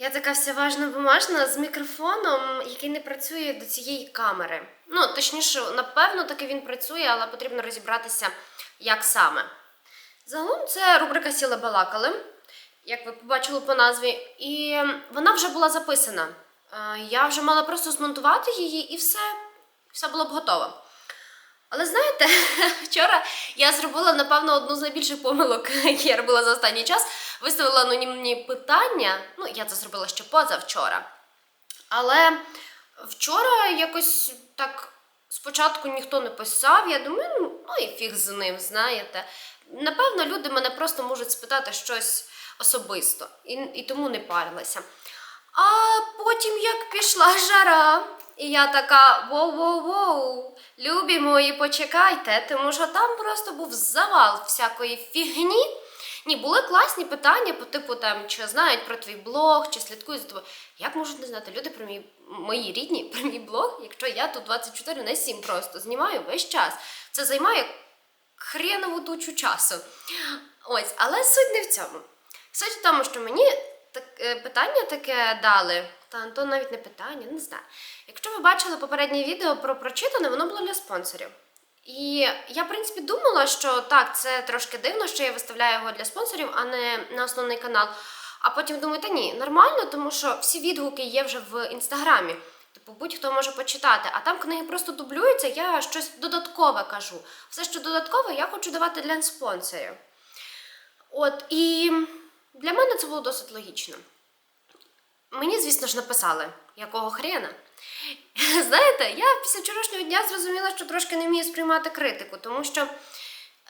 Я така вся важна бумажна з мікрофоном, який не працює до цієї камери. Ну, точніше, напевно, таки він працює, але потрібно розібратися, як саме. Загалом це рубрика Сіли балакали, як ви побачили по назві, і вона вже була записана. Е, Я вже мала просто змонтувати її і все, все було б готово. Але знаєте, вчора я зробила, напевно, одну з найбільших помилок, які я робила за останній час. Виставила анонімні питання. Ну, я це зробила ще позавчора. Але вчора якось так спочатку ніхто не писав. Я думаю, ну, ну і фіг з ним, знаєте. Напевно, люди мене просто можуть спитати щось особисто, і, і тому не парилася. А потім як пішла жара, і я така воу-воу-воу, любі мої, почекайте, тому що там просто був завал всякої фігні. Ні, були класні питання по типу там, чи знають про твій блог, чи слідкують за тобою. Як можуть не знати люди про мій мої рідні про мій блог, якщо я тут 24 на 7 просто знімаю весь час. Це займає хренову тучу часу. Ось, але суть не в цьому. Суть в тому, що мені так, е, питання таке дали, та то навіть не питання, не знаю. Якщо ви бачили попереднє відео про прочитане, воно було для спонсорів. І я, в принципі, думала, що так, це трошки дивно, що я виставляю його для спонсорів, а не на основний канал. А потім думаю, та ні, нормально, тому що всі відгуки є вже в інстаграмі. Типу, будь-хто може почитати, а там книги просто дублюються, я щось додаткове кажу. Все, що додаткове, я хочу давати для спонсорів. От, і для мене це було досить логічно. Мені, звісно ж, написали, якого хрена. Знаєте, я після вчорашнього дня зрозуміла, що трошки не вмію сприймати критику, тому що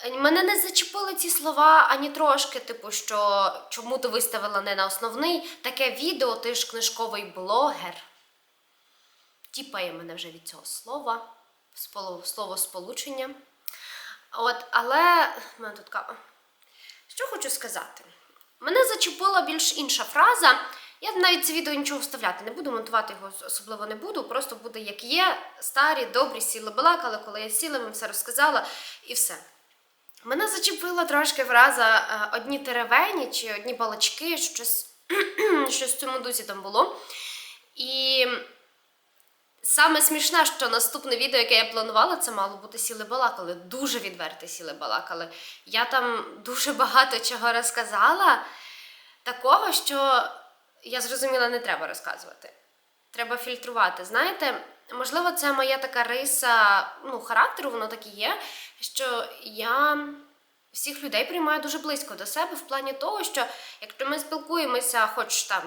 е, мене не зачепили ці слова ані трошки, типу, що чому ти виставила не на основний таке відео, ти ж книжковий блогер. Тіпає мене вже від цього слова, слово сполучення. От, але в мене тут кава. Що хочу сказати? Мене зачепила більш інша фраза. Я навіть це відео нічого вставляти не буду, монтувати його особливо не буду. Просто буде як є, старі, добрі сіли балакали, коли я сіла, вам все розказала і все. Мене зачепила трошки фраза е, одні теревені чи одні балачки, щось, щось в цьому дусі там було. І Саме смішне, що наступне відео, яке я планувала, це мало бути сіли балакали. Дуже відверто сіли балакали. Я там дуже багато чого розказала, такого, що я зрозуміла, не треба розказувати. Треба фільтрувати. Знаєте, можливо, це моя така риса ну, характеру, воно так і є, що я всіх людей приймаю дуже близько до себе в плані того, що якщо ми спілкуємося, хоч там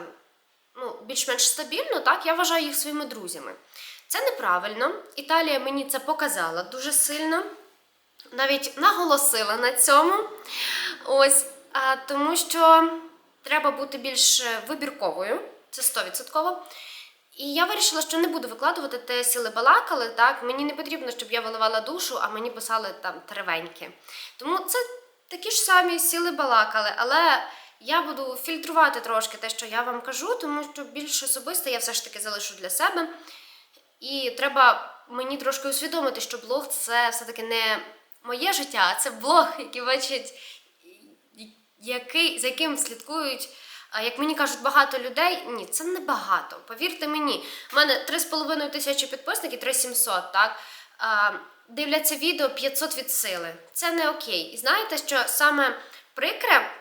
ну, більш-менш стабільно, так, я вважаю їх своїми друзями. Це неправильно. Італія мені це показала дуже сильно, навіть наголосила на цьому. Ось, а, тому що треба бути більш вибірковою, це 100%. І я вирішила, що не буду викладувати те сіли балакали. Так, мені не потрібно, щоб я виливала душу, а мені писали там теревеньки. Тому це такі ж самі сіли балакали, але я буду фільтрувати трошки те, що я вам кажу, тому що більш особисто я все ж таки залишу для себе. І треба мені трошки усвідомити, що блог це все-таки не моє життя, а це блог, який бачить, який, за яким слідкують. Як мені кажуть, багато людей, ні, це не багато. Повірте мені, в мене 3,5 тисячі підписників, 3700, так? Дивляться відео 500 від сили. Це не окей. І знаєте, що саме прикре,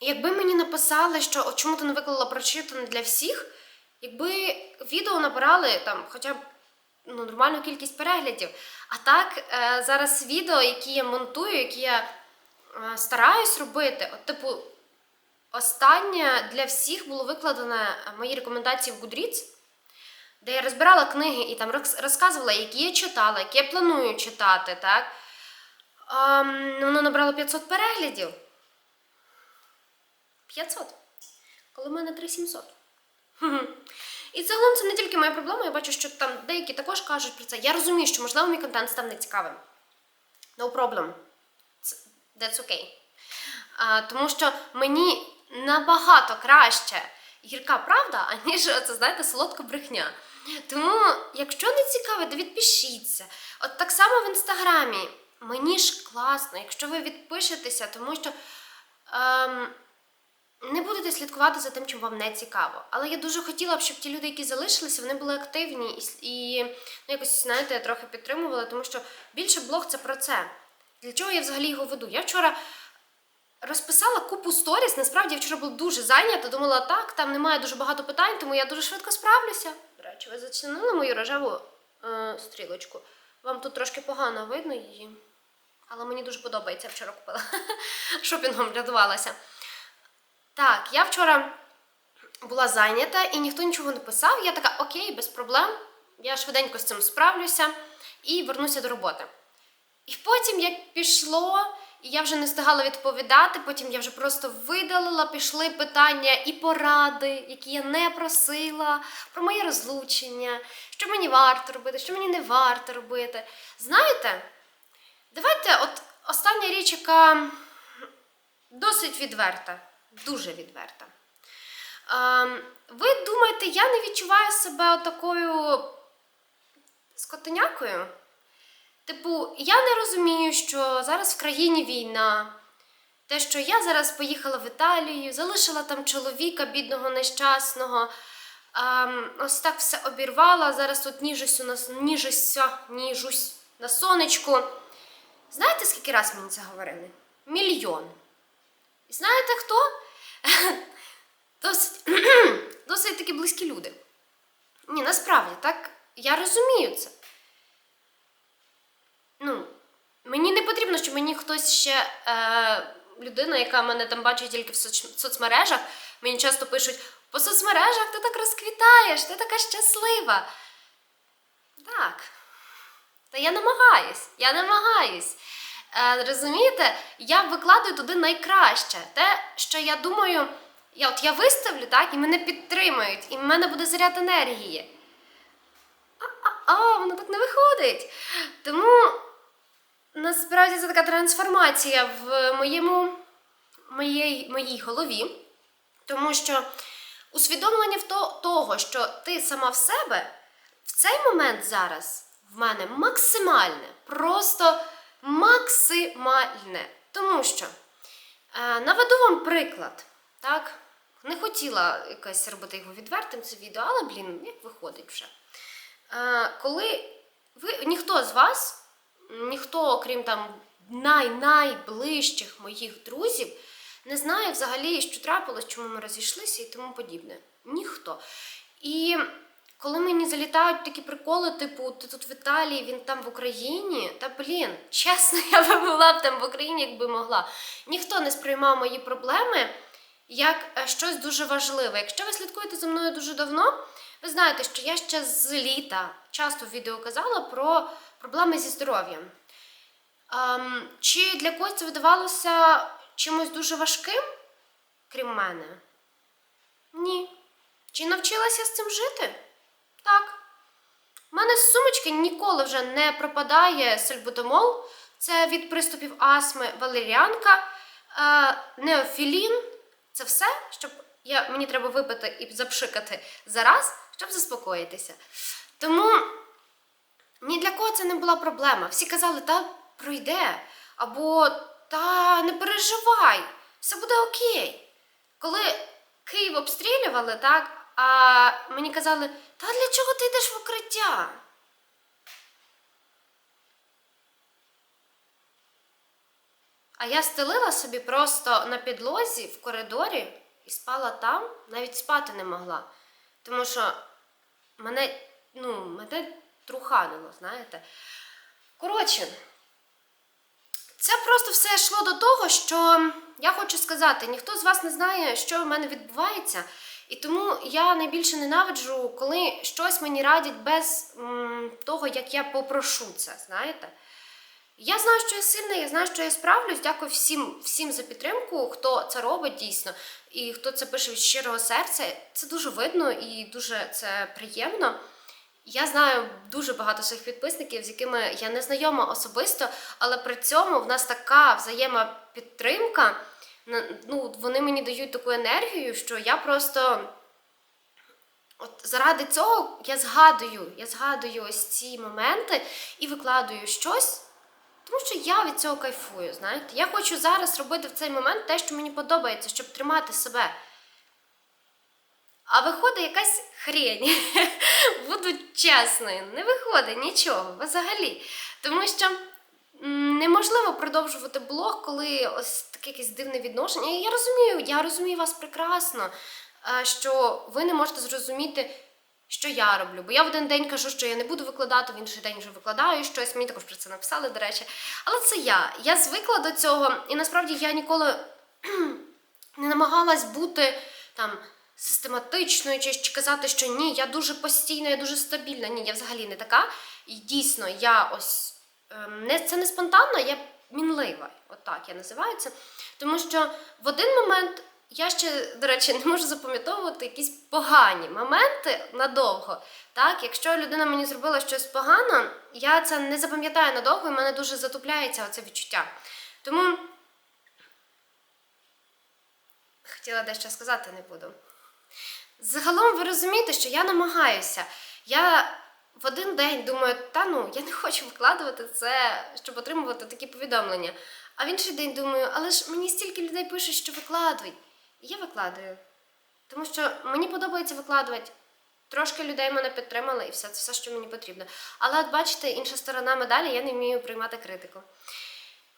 якби мені написали, що чому ти не виклала прочитане для всіх, якби відео набирали там хоча б ну, нормальну кількість переглядів. А так, е, зараз відео, які я монтую, які я е, стараюсь робити, от, типу, останнє для всіх було викладено е, мої рекомендації в Goodreads, де я розбирала книги і там розказувала, які я читала, які я планую читати, так? Ем, воно набрало 500 переглядів. 500. Коли в мене 3700. І загалом це не тільки моя проблема, я бачу, що там деякі також кажуть про це. Я розумію, що можливо мій контент став нецікавим. No problem. That's okay. А, тому що мені набагато краще гірка правда, аніж це, знаєте, солодка брехня. Тому, якщо не цікаво, то відпишіться. От так само в інстаграмі. Мені ж класно, якщо ви відпишетеся, тому що. Ем, не будете слідкувати за тим, чим вам не цікаво. Але я дуже хотіла б, щоб ті люди, які залишилися, вони були активні і, і ну, якось, знаєте, я трохи підтримували, тому що більше блог це про це. Для чого я взагалі його веду? Я вчора розписала купу сторіс. Насправді я вчора була дуже зайнята. Думала, так, там немає дуже багато питань, тому я дуже швидко справлюся. До речі, ви зачинили мою рожеву е, стрілочку. Вам тут трошки погано видно її. Але мені дуже подобається, я вчора купила. Шопінгом рятувалася. Так, я вчора була зайнята і ніхто нічого не писав. Я така, окей, без проблем. Я швиденько з цим справлюся і вернуся до роботи. І потім, як пішло, і я вже не встигала відповідати, потім я вже просто видалила, пішли питання і поради, які я не просила, про моє розлучення, що мені варто робити, що мені не варто робити. Знаєте, давайте, от остання річ, яка досить відверта, дуже відверта. Ем, ви думаєте, я не відчуваю себе такою скотинякою? Типу, я не розумію, що зараз в країні війна. Те, що я зараз поїхала в Італію, залишила там чоловіка, бідного, нещасного. ем, ось так все обірвала. Зараз тут ніжусь у ніжуся, ніжусь на сонечку. Знаєте, скільки раз мені це говорили? Мільйон. І знаєте хто? Досить, досить таки близькі люди. Ні, насправді, так, я розумію це. Ну, мені не потрібно, щоб мені хтось ще, е, людина, яка мене там бачить тільки в соц- соцмережах, мені часто пишуть: по соцмережах ти так розквітаєш, ти така щаслива. Так. Та я намагаюсь, я намагаюсь. Е, розумієте, я викладаю туди найкраще. Те, що я думаю, я, от я виставлю, так, і мене підтримують, і в мене буде заряд енергії. А, воно так не виходить. Тому насправді це така трансформація в моєму, моїй, моїй голові. Тому що усвідомлення в то, того, що ти сама в себе, в цей момент зараз в мене максимальне, просто максимальне. Тому що е, наведу вам приклад, так? Не хотіла якось робити його відвертим, це відео, але, блін, як виходить вже. Е, коли ви ніхто з вас, ніхто, окрім там най-найближчих моїх друзів, не знає взагалі, що трапилось, чому ми розійшлися і тому подібне. Ніхто. І коли мені залітають такі приколи, типу, ти тут в Італії, він там в Україні, та блін, чесно, я би була б там в Україні, якби могла. Ніхто не сприймав мої проблеми як е, щось дуже важливе. Якщо ви слідкуєте за мною дуже давно, ви знаєте, що я ще з літа часто в відео казала про проблеми зі здоров'ям. Ем, чи для когось це видавалося чимось дуже важким, крім мене? Ні. Чи навчилася з цим жити? Так. У мене з сумочки ніколи вже не пропадає сальбутамол. Це від приступів астми валеріанка, е, неофілін. Це все, щоб я, мені треба випити і запшикати зараз, щоб заспокоїтися. Тому ні для кого це не була проблема. Всі казали, та пройде, або та не переживай, все буде окей. Коли Київ обстрілювали, так, а мені казали, та для чого ти йдеш в укриття? А я стелила собі просто на підлозі в коридорі і спала там, навіть спати не могла. Тому що мене, ну, мене труханило, знаєте. Коротше, це просто все йшло до того, що я хочу сказати, ніхто з вас не знає, що в мене відбувається. І тому я найбільше ненавиджу, коли щось мені радять без м, того, як я попрошу це, знаєте. Я знаю, що я сильна, я знаю, що я справлюсь. Дякую всім, всім за підтримку, хто це робить дійсно, і хто це пише від щирого серця. Це дуже видно і дуже це приємно. Я знаю дуже багато своїх підписників, з якими я не знайома особисто, але при цьому в нас така взаємопідтримка. Ну, вони мені дають таку енергію, що я просто. От заради цього я згадую, я згадую ось ці моменти і викладую щось, Тому що я від цього кайфую, знаєте. Я хочу зараз робити в цей момент те, що мені подобається, щоб тримати себе. А виходить якась хрень. Буду чесною, не виходить нічого взагалі. Тому що неможливо продовжувати блог, коли ось таке якесь дивне відношення. І я розумію, я розумію вас прекрасно, е, що ви не можете зрозуміти, що я роблю. Бо я в один день кажу, що я не буду викладати, в інший день вже викладаю щось. Мені також про це написали, до речі. Але це я. Я звикла до цього, і насправді я ніколи не намагалась бути там систематичною чи, чи казати, що ні, я дуже постійна, я дуже стабільна. Ні, я взагалі не така. І дійсно, я ось не це не спонтанно, я мінлива. Отак я називаю це. Тому що в один момент я ще, до речі, не можу запам'ятовувати якісь погані моменти надовго. Так, якщо людина мені зробила щось погано, я це не запам'ятаю надовго, і мене дуже затупляється оце відчуття. Тому хотіла дещо сказати, не буду. Загалом ви розумієте, що я намагаюся. Я в один день думаю, та ну, я не хочу викладувати це, щоб отримувати такі повідомлення. А в інший день думаю, але ж мені стільки людей пишуть, що викладуй. І я викладаю. Тому що мені подобається викладувати. Трошки людей мене підтримали і все, це все, що мені потрібно. Але от бачите, інша сторона медалі, я не вмію приймати критику.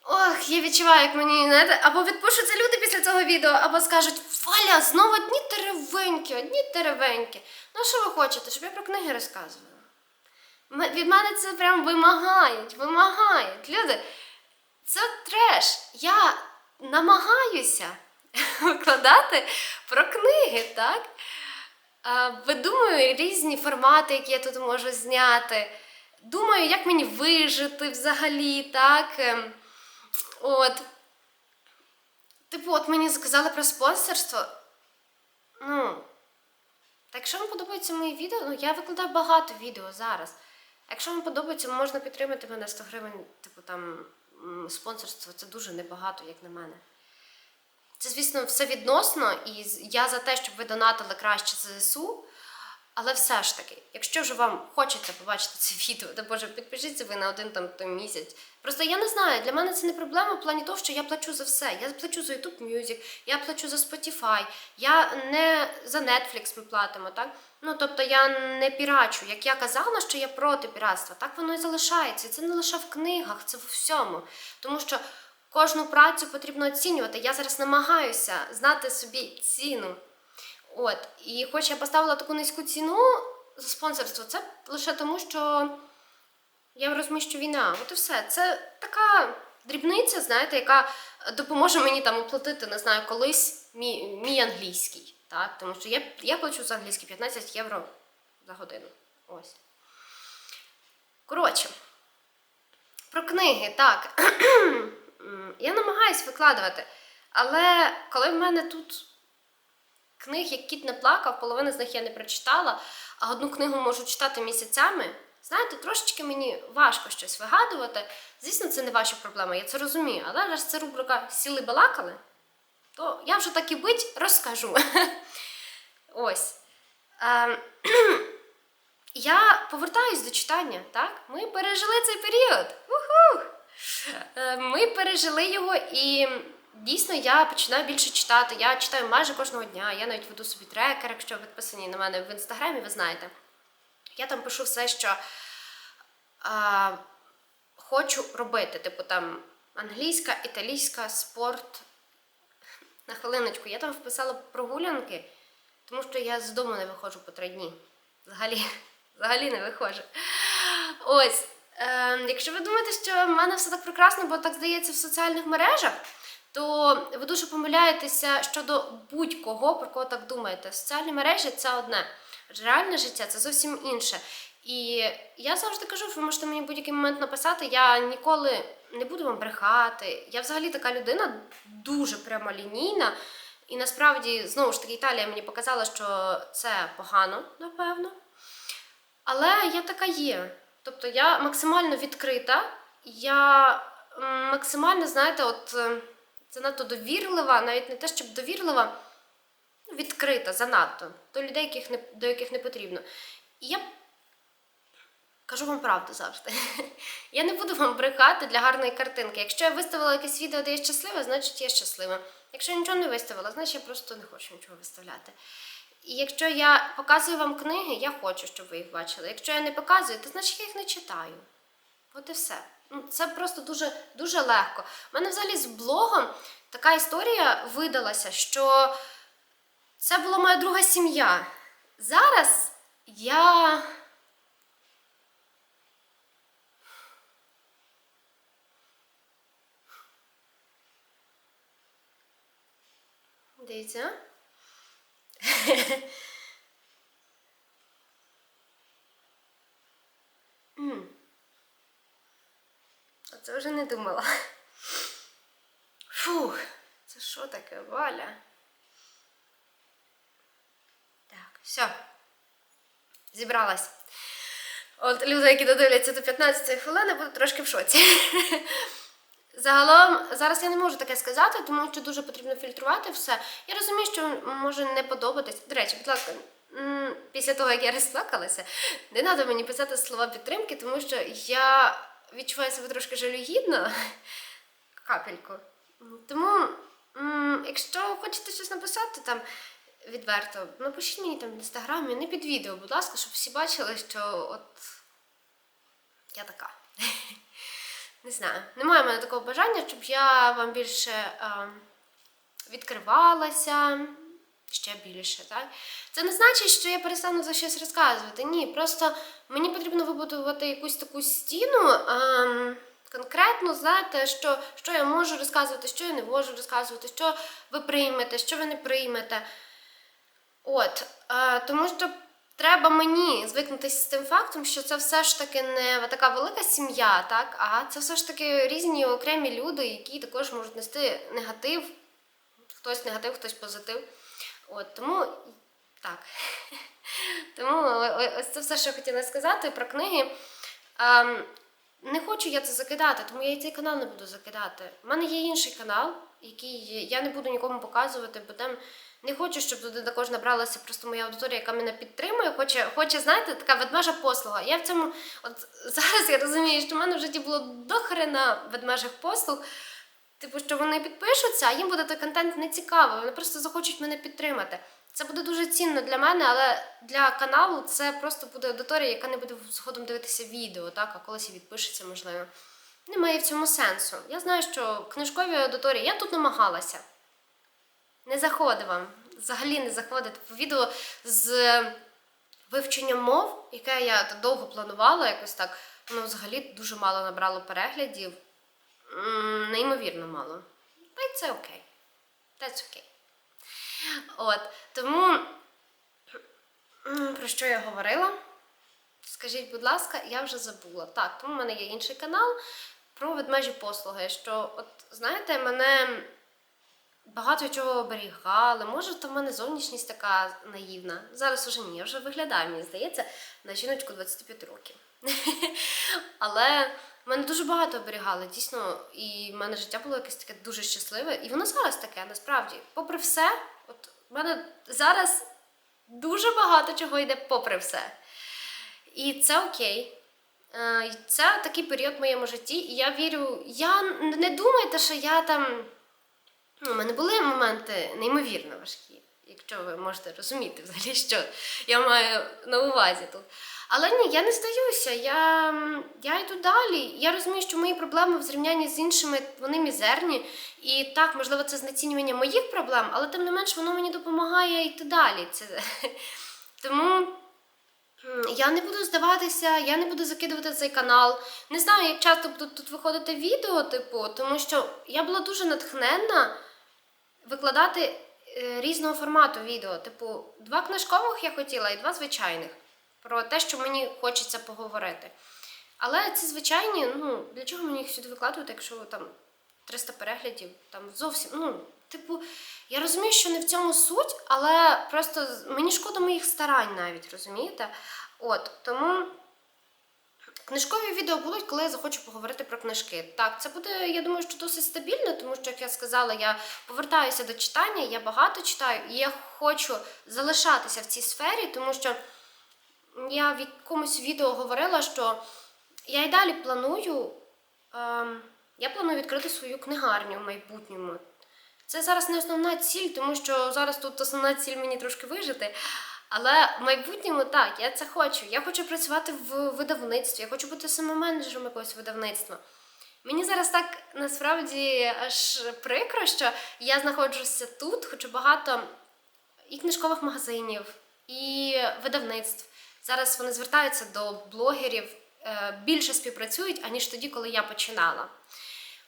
Ох, я відчуваю, як мені знаєте, або відпишуться люди після цього відео, або скажуть, Валя, знову одні теревеньки, одні теревеньки. Ну що ви хочете, щоб я про книги розказувала? Від мене це прям вимагають, вимагають. Люди, це треш. Я намагаюся викладати про книги, так? Видумую різні формати, які я тут можу зняти. Думаю, як мені вижити взагалі, так? Ем, От. Типу, от мені сказали про спонсорство. Ну. Так якщо вам подобаються мої відео, ну я викладаю багато відео зараз. Якщо вам подобається, можна підтримати мене 100 гривень, типу там спонсорство, це дуже небагато, як на мене. Це, звісно, все відносно, і я за те, щоб ви донатили краще ЗСУ. Але все ж таки, якщо вже вам хочеться побачити це відео, то боже, підпишіться ви на один там той місяць. Просто я не знаю, для мене це не проблема в плані того, що я плачу за все. Я плачу за YouTube Music, я плачу за Spotify, я не за Netflix ми платимо, так? Ну тобто я не пірачу. Як я казала, що я проти піратства, так воно і залишається. І це не лише в книгах, це в всьому. Тому що кожну працю потрібно оцінювати. Я зараз намагаюся знати собі ціну. От, і хоч я поставила таку низьку ціну за спонсорство, це лише тому, що я розумію, що війна. От і все. Це така дрібниця, знаєте, яка допоможе мені там оплатити, не знаю, колись мій, мій англійський. Так? Тому що я, я плачу за англійський 15 євро за годину. Ось. Коротше, про книги, так. Я намагаюсь викладувати, але коли в мене тут книг, як кіт не плакав, половину з них я не прочитала, а одну книгу можу читати місяцями. Знаєте, трошечки мені важко щось вигадувати. Звісно, це не ваша проблема, я це розумію. Але раз це рубрика Сіли балакали, то я вже так і бить розкажу. Ось. Ем, я повертаюсь до читання, так? Ми пережили цей період. Е, Ми пережили його і дійсно я починаю більше читати. Я читаю майже кожного дня. Я навіть веду собі трекер, якщо ви підписані на мене в інстаграмі, ви знаєте. Я там пишу все, що а, хочу робити. Типу там англійська, італійська, спорт. На хвилиночку, я там вписала прогулянки, тому що я з дому не виходжу по три дні. Взагалі, взагалі не виходжу. Ось. Е, якщо ви думаєте, що в мене все так прекрасно, бо так здається в соціальних мережах, то ви дуже помиляєтеся щодо будь-кого, про кого так думаєте. Соціальні мережі це одне, реальне життя це зовсім інше. І я завжди кажу, що ви можете мені будь-який момент написати, я ніколи не буду вам брехати. Я взагалі така людина дуже прямолінійна. І насправді, знову ж таки, Італія мені показала, що це погано, напевно. Але я така є. Тобто я максимально відкрита, я максимально, знаєте, от е, занадто довірлива, навіть не те, щоб довірлива, відкрита занадто до людей, яких не, до яких не потрібно. І я кажу вам правду завжди. Я не буду вам брехати для гарної картинки. Якщо я виставила якесь відео, де я щаслива, значить я щаслива. Якщо я нічого не виставила, значить я просто не хочу нічого виставляти. І якщо я показую вам книги, я хочу, щоб ви їх бачили. Якщо я не показую, то значить я їх не читаю. От і все. Це просто дуже, дуже легко. У мене взагалі з блогом така історія видалася, що це була моя друга сім'я. Зараз я. Дивіться. М. А це вже не думала. Фух, це що таке, Валя? Так, все. Зібралась. От люди, які додивляться до 15 хвилини, будуть трошки в шоці. Загалом, зараз я не можу таке сказати, тому що дуже потрібно фільтрувати все. Я розумію, що може не подобатись. До речі, будь ласка, після того, як я розплакалася, не треба мені писати слова підтримки, тому що я відчуваю себе трошки жалюгідно. Капельку. Тому, якщо хочете щось написати там відверто, напишіть мені там в інстаграмі, не під відео, будь ласка, щоб всі бачили, що от я така. Не знаю, немає в мене такого бажання, щоб я вам більше е, відкривалася ще більше. Так? Це не значить, що я перестану за щось розказувати. Ні, просто мені потрібно вибудувати якусь таку стіну. Е, Конкретно знаєте, що, що я можу розказувати, що я не можу розказувати, що ви приймете, що ви не приймете. От, е, тому що треба мені звикнутися з тим фактом, що це все ж таки не така велика сім'я, так, а це все ж таки різні окремі люди, які також можуть нести негатив, хтось негатив, хтось позитив. От, тому так. Тому ось це все, що я хотіла сказати про книги. Ем, не хочу я це закидати, тому я і цей канал не буду закидати. У мене є інший канал, який я не буду нікому показувати, бо там не хочу, щоб туди також набралася просто моя аудиторія, яка мене підтримує. Хоче, хоче знаєте, така ведмежа послуга. Я в цьому, от зараз я розумію, що в мене в житті було дохрена ведмежих послуг. Типу, що вони підпишуться, а їм буде той контент не цікавий, вони просто захочуть мене підтримати. Це буде дуже цінно для мене, але для каналу це просто буде аудиторія, яка не буде згодом дивитися відео, так, а колись і відпишеться, можливо. Немає в цьому сенсу. Я знаю, що книжкові аудиторії, я тут намагалася. Не заходить вам. Взагалі не заходить. Відео з вивченням мов, яке я довго планувала, якось так, воно взагалі дуже мало набрало переглядів. Неймовірно мало. Та й це окей. That's окей. От, тому про що я говорила? Скажіть, будь ласка, я вже забула. Так, тому в мене є інший канал про ведмежі послуги. Що, от, знаєте, мене багато чого оберігали. Може, то в мене зовнішність така наївна. Зараз уже ні, я вже виглядаю, мені здається, на жіночку 25 років. Але мене дуже багато оберігали, дійсно, і в мене життя було якесь таке дуже щасливе. І воно зараз таке, насправді. Попри все, от в мене зараз дуже багато чого йде попри все. І це окей. Е, Це такий період в моєму житті. І я вірю, я не думайте, що я там. Ну, у мене були моменти неймовірно важкі, якщо ви можете розуміти взагалі, що я маю на увазі тут. Але ні, я не здаюся, я, я йду далі. Я розумію, що мої проблеми в зрівнянні з іншими вони мізерні. І так, можливо, це знецінювання моїх проблем, але тим не менш воно мені допомагає йти далі. Це... Тому я не буду здаватися, я не буду закидувати цей канал. Не знаю, як часто будуть тут виходити відео, типу, тому що я була дуже натхненна викладати е, різного формату відео. Типу, два книжкових я хотіла і два звичайних. Про те, що мені хочеться поговорити. Але ці звичайні, ну, для чого мені їх сюди викладувати, якщо там 300 переглядів, там зовсім, ну, типу, я розумію, що не в цьому суть, але просто мені шкода моїх старань навіть, розумієте? От, тому Книжкові відео будуть, коли я захочу поговорити про книжки. Так, це буде, я думаю, що досить стабільно, тому що, як я сказала, я повертаюся до читання, я багато читаю, і я хочу залишатися в цій сфері, тому що я в якомусь відео говорила, що я й далі планую. ем, я планую відкрити свою книгарню в майбутньому. Це зараз не основна ціль, тому що зараз тут основна ціль мені трошки вижити. Але в майбутньому так, я це хочу. Я хочу працювати в видавництві, я хочу бути саме менеджером якогось видавництва. Мені зараз так насправді аж прикро, що я знаходжуся тут, хочу багато і книжкових магазинів, і видавництв. Зараз вони звертаються до блогерів, е, більше співпрацюють, аніж тоді, коли я починала.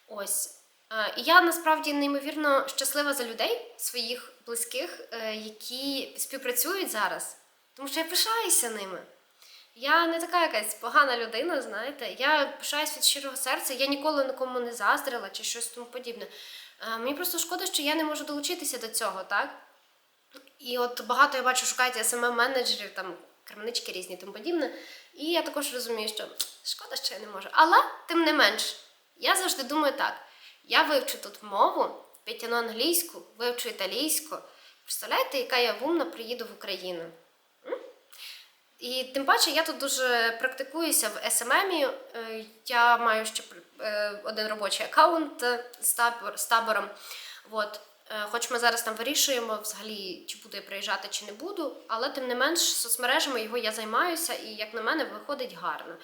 Ось. Е, І я насправді неймовірно щаслива за людей, своїх близьких, е, які співпрацюють зараз, тому що я пишаюся ними. Я не така якась погана людина, знаєте. Я пишаюсь від щирого серця, я ніколи нікому не заздрила чи щось тому подібне. Мені просто шкода, що я не можу долучитися до цього, так? І от багато я бачу, шукають сме менеджерів, там крамнички різні тому подібне. І я також розумію, що шкода, що я не можу. Але тим не менш, я завжди думаю так: я вивчу тут мову, підтягну англійську, вивчу італійську. Представляєте, яка я вумна приїду в Україну? І тим паче я тут дуже практикуюся в SMM. Е, Я маю ще е, один робочий аккаунт з табором. От. Е, Хоч ми зараз там вирішуємо взагалі, чи буду я приїжджати, чи не буду, але тим не менш соцмережами його я займаюся, і як на мене виходить гарно.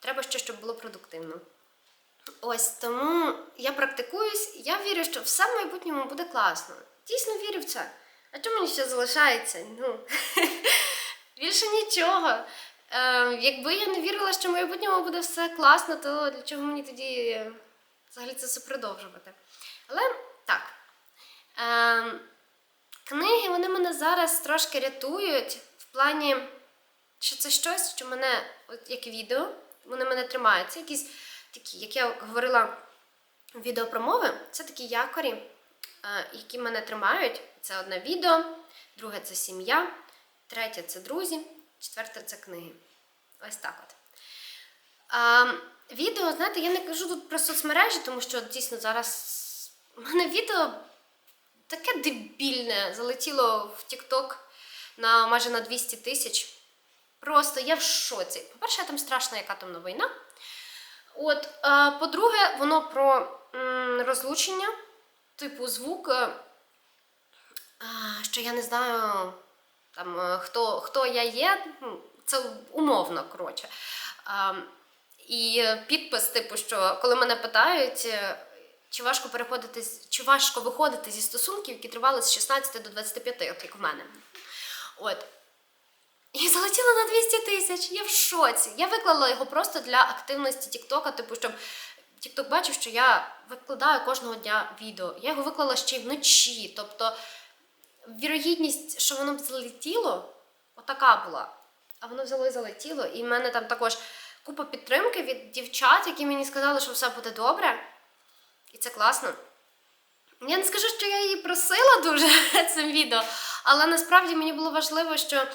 Треба ще, щоб було продуктивно. Ось тому я практикуюсь, я вірю, що все в майбутньому буде класно. Дійсно вірю в це. А чому мені ще залишається? Ну, більше нічого. Е, якби я не вірила, що в майбутньому буде все класно, то для чого мені тоді е, взагалі це все продовжувати? Але так. Е, книги вони мене зараз трошки рятують в плані, що це щось, що мене, от як відео, вони мене тримають. Це якісь такі, як я говорила в відео про мови, це такі якорі, е, які мене тримають. Це одне відео, друге це сім'я, третє це друзі, четверте це книги. Ось так от. Відео, знаєте, я не кажу тут про соцмережі, тому що дійсно зараз у мене відео таке дебільне залетіло в TikTok на майже на 200 тисяч. Просто я в шоці. По-перше, там страшна, яка там війна. От, а, по-друге, воно про м, розлучення, типу звук, е, що я не знаю, там, е, хто, хто я є, ну, це умовно, коротше. І підпис, типу, що коли мене питають, е, чи важко переходити, чи важко виходити зі стосунків, які тривали з 16 до 25, от як в мене. От. І залетіло на 200 тисяч. Я в шоці. Я виклала його просто для активності Тіктока, типу, щоб Тікток бачив, що я викладаю кожного дня відео. Я його виклала ще й вночі. Тобто вірогідність, що воно б залетіло, отака була. А воно взяло і залетіло. І в мене там також купа підтримки від дівчат, які мені сказали, що все буде добре. І це класно. Я не скажу, що я її просила дуже цим відео, але насправді мені було важливо, що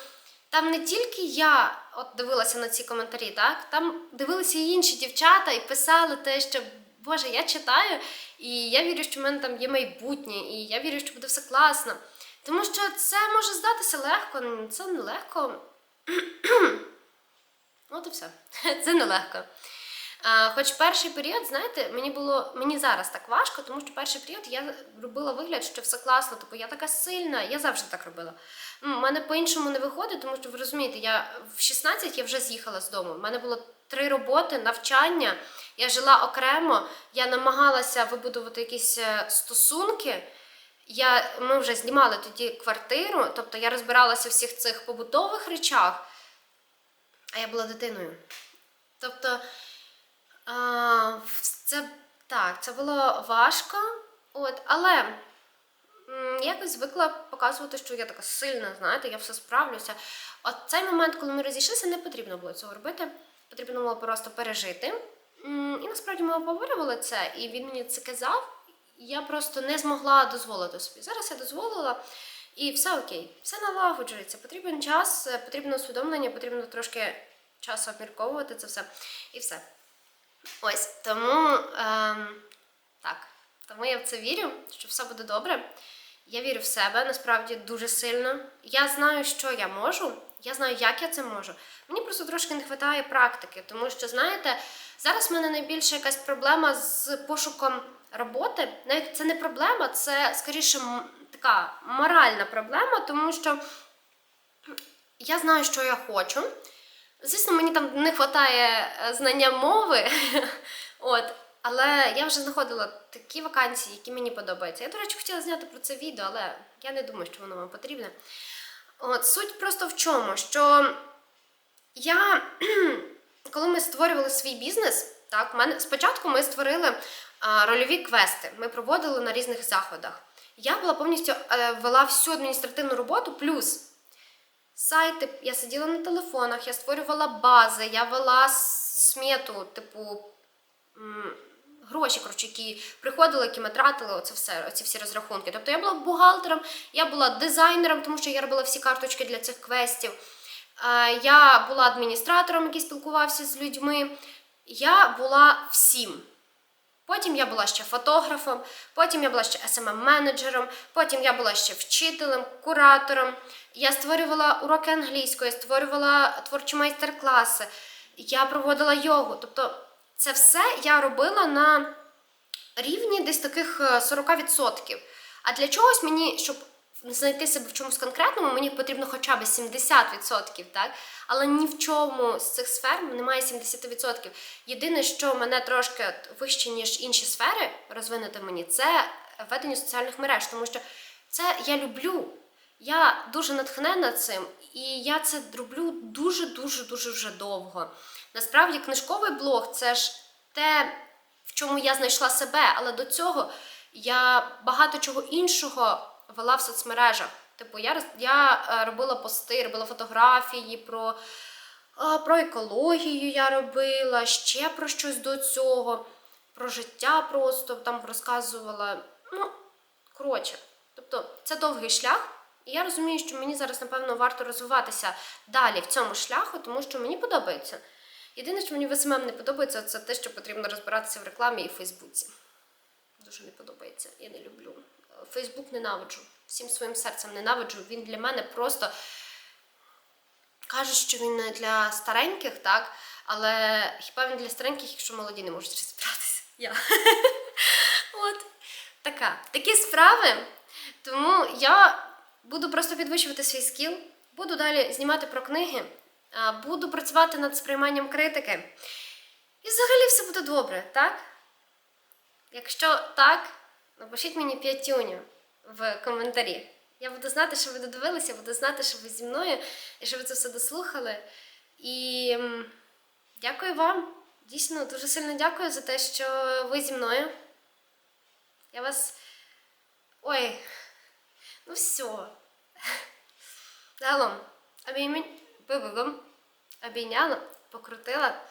там не тільки я от дивилася на ці коментарі, так? Там дивилися і інші дівчата і писали те, що Боже, я читаю, і я вірю, що в мене там є майбутнє, і я вірю, що буде все класно. Тому що це може здатися легко, це не легко. От і все. Це нелегко. Хоч перший період, знаєте, мені було мені зараз так важко, тому що перший період я робила вигляд, що все класно, типу я така сильна, я завжди так робила. У мене по-іншому не виходить, тому що ви розумієте, я в 16 я вже з'їхала з дому. У мене було три роботи, навчання. Я жила окремо, я намагалася вибудувати якісь е, стосунки. Я, ми вже знімали тоді квартиру, тобто я розбиралася в всіх цих побутових речах, а я була дитиною. Тобто, це так, це було важко, от, але якось звикла показувати, що я така сильна, знаєте, я все справлюся. От цей момент, коли ми розійшлися, не потрібно було цього робити. Потрібно було просто пережити. І насправді ми обговорювали це, і він мені це казав. Я просто не змогла дозволити собі. Зараз я дозволила, і все окей, все налагоджується. Потрібен час, потрібно усвідомлення, потрібно трошки часу обмірковувати це все. І все. Ось тому ем, так. Тому я в це вірю, що все буде добре. Я вірю в себе насправді дуже сильно. Я знаю, що я можу, я знаю, як я це можу. Мені просто трошки не вистачає практики, тому що, знаєте, зараз в мене найбільша якась проблема з пошуком роботи. Навіть це не проблема, це скоріше така моральна проблема, тому що я знаю, що я хочу. Звісно, мені там не вистачає е, знання мови, от, але я вже знаходила такі вакансії, які мені подобаються. Я, до речі, хотіла зняти про це відео, але я не думаю, що воно вам потрібне. От, суть просто в чому, що я, коли ми створювали свій бізнес, так, мене, спочатку ми створили а, рольові квести, ми проводили на різних заходах. Я була повністю е, вела всю адміністративну роботу, плюс сайти, я сиділа на телефонах, я створювала бази, я вела смету, типу гроші, коротше, які приходили, які ми тратили, оце все, оці всі розрахунки. Тобто я була бухгалтером, я була дизайнером, тому що я робила всі карточки для цих квестів. Е, Я була адміністратором, який спілкувався з людьми. Я була всім. Потім я була ще фотографом, потім я була ще SMM-менеджером, потім я була ще вчителем, куратором. Я створювала уроки англійської, створювала творчі майстер-класи, я проводила йогу. Тобто це все я робила на рівні десь таких е, 40%. А для чогось мені, щоб знайти себе в чомусь конкретному, мені потрібно хоча б 70%, так? Але ні в чому з цих сфер немає 70%. Єдине, що мене трошки вище, ніж інші сфери розвинути мені, це ведення соціальних мереж, тому що це я люблю. Я дуже натхнена цим, і я це роблю дуже дуже дуже вже довго. Насправді, книжковий блог це ж те, в чому я знайшла себе, але до цього я багато чого іншого вела в соцмережах. Типу, я, я е, робила пости, робила фотографії про, е, про екологію я робила, ще про щось до цього, про життя просто там розказувала. Ну, коротше, тобто це довгий шлях. І я розумію, що мені зараз, напевно, варто розвиватися далі в цьому шляху, тому що мені подобається. Єдине, що мені в не подобається, це те, що потрібно розбиратися в рекламі і в Фейсбуці. Дуже не подобається. Я не люблю. Фейсбук ненавиджу. Всім своїм серцем ненавиджу. Він для мене просто кажуть, що він не для стареньких, так? Але хіба він для стареньких, якщо молоді не можуть розібратися? Я. От така. Такі справи. Тому я буду просто підвищувати свій скіл, буду далі знімати про книги, буду працювати над сприйманням критики. І взагалі все буде добре, так? Якщо так, напишіть мені п'ятюню в коментарі. Я буду знати, що ви додивилися, буду знати, що ви зі мною і що ви це все дослухали. І дякую вам. Дійсно, дуже сильно дякую за те, що ви зі мною. Я вас. Ой, ну все. Загалом, обіймі... обійняла, покрутила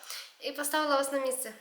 і поставила вас на місце.